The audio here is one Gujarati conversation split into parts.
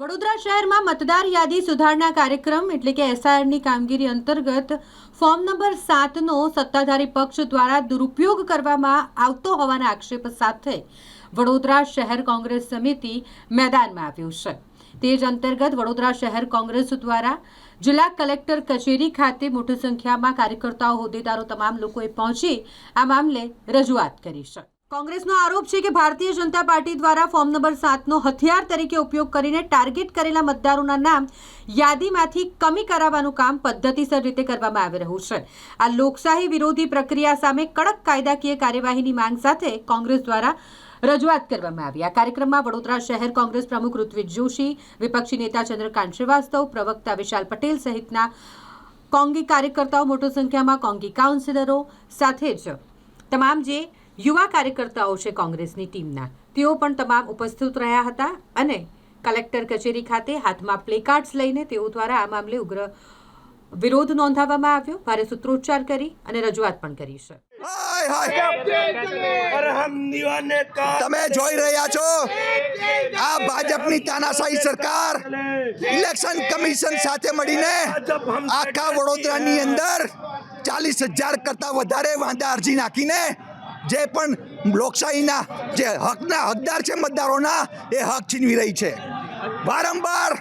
વડોદરા શહેરમાં મતદાર યાદી સુધારણા કાર્યક્રમ એટલે કે એસઆઈઆરની કામગીરી અંતર્ગત ફોર્મ નંબર સાતનો સત્તાધારી પક્ષ દ્વારા દુરુપયોગ કરવામાં આવતો હોવાના આક્ષેપ સાથે વડોદરા શહેર કોંગ્રેસ સમિતિ મેદાનમાં આવ્યું છે. તે જ અંતર્ગત વડોદરા શહેર કોંગ્રેસ દ્વારા જિલ્લા કલેક્ટર કચેરી ખાતે મોટી સંખ્યામાં કાર્યકર્તાઓ હોદ્દેદારો તમામ લોકોએ પહોંચી આ મામલે રજૂઆત કરી છે. કોંગ્રેસનો આરોપ છે કે ભારતીય જનતા પાર્ટી દ્વારા ફોર્મ નંબર સાતનો હથિયાર તરીકે ઉપયોગ કરીને ટાર્ગેટ કરેલા મતદારોના નામ યાદીમાંથી કમી કરાવવાનું કામ પદ્ધતિસર રીતે કરવામાં આવી રહ્યું છે. આ લોકશાહી વિરોધી પ્રક્રિયા સામે કડક કાયદાકીય કાર્યવાહીની માંગ સાથે કોંગ્રેસ દ્વારા રજૂઆત કરવામાં આવી. આ કાર્યક્રમમાં વડોદરા શહેર કોંગ્રેસ પ્રમુખ ઋત્વિજ જોશી, વિપક્ષી નેતા ચંદ્રકાંત શ્રીવાસ્તવ, પ્રવક્તા વિશાલ પટેલ સહિતના કોંગી કાર્યકર્તાઓ મોટી સંખ્યામાં, કોંગી કાઉન્સિલરો સાથે જ. તમામ જે યુવા કાર્યકર્તાઓ છે કોંગ્રેસની ટીમના. તેઓ પણ તમામ ઉપસ્થિત રહ્યા હતા અને કલેક્ટર કચેરી ખાતે હાથમાં પ્લેકાર્ડ્સ લઈને તેઓ દ્વારા આ મામલે ઉગ્ર વિરોધ નોંધાવવામાં આવ્યો. ભારે સૂત્રોચ્ચાર કરી અને રજૂઆત પણ કરી છે તમે જોઈ રહ્યા છો? આ ભાજપની તાનાશાહી સરકાર ઇલેક્શન કમિશન સાથે મળીને આખા વડોદરાની અંદર ચાલીસ હજાર કરતા વધારે વાંધા અરજી નાખીને જે પણ લોકશાહીના જે હકના હકદાર છે મતદારોના, એ હક છીનવી રહી છે. વારંવાર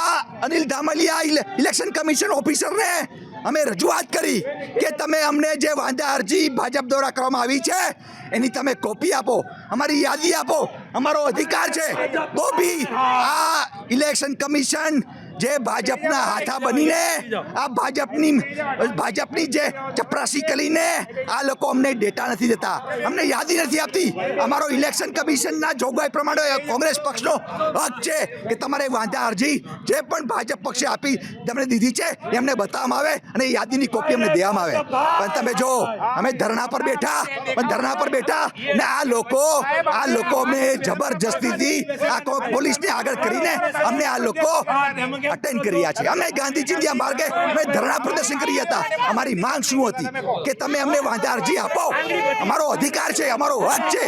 આ અનિલ ધામલિયા ઇલેક્શન કમિશન ઓફિસરને અમે રજૂઆત કરી કે તમે અમને જે વાંધા અરજી ભાજપ દ્વારા કરવામાં આવી છે, એની તમે કોપી આપો, અમારી યાદી આપો, અમારો અધિકાર છે. કોપી આ ઇલેક્શન કમિશન જે ભાજપના હાથા બનીને, આ ભાજપની ભાજપની જે ચપરાસી કરીને આ લોકો અમને ડેટા નથી દેતા. અમને યાદી નથી આપતી. અમારો ઇલેક્શન કમિશનના જોગવાઈ પ્રમાણે કોંગ્રેસ પક્ષનો હક છે કે તમારે વાંધા અરજી જે પણ ભાજપ પક્ષે આપી તેમણે દીધી છે એમને બતાવવામાં આવે અને યાદીની કોપી અમને દેવામાં આવે. પણ તમે જો, અમે ધરણા પર બેઠા, પણ ધરણા પર બેઠા ને આ લોકો આ લોકો અમને જબરજસ્તીથી આ પોલીસને આગળ કરીને અમને આ લોકો અટેન્ડ કરી રહ્યા છે. અમે ગાંધીજીના માર્ગે અમે ધરણા પ્રદર્શન કરી હતા. અમારી માંગ શું હતી? કે તમે અમને વાંધા અરજી આપો. અમારો અધિકાર છે અમારો હક છે.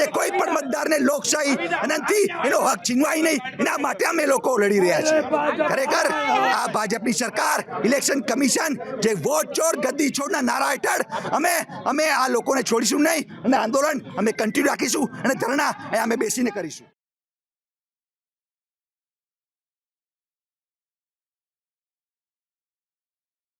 કે કોઈ પણ મતદારને લોકશાહી અનંતથી એનો હક છીનવાય નહીં. એના માટે અમે લોકો લડી રહ્યા છીએ. ખરેખર આ ભાજપની સરકાર ઇલેક્શન કમિશન જે વોટ ચોર ગદ્દી છોડના નારા હેઠળ અમે અમે આ લોકોને છોડીશું નહીં. અને આંદોલન અમે કન્ટિન્યુ રાખીશું અને ધરણા અમે બેસીને કરીશું.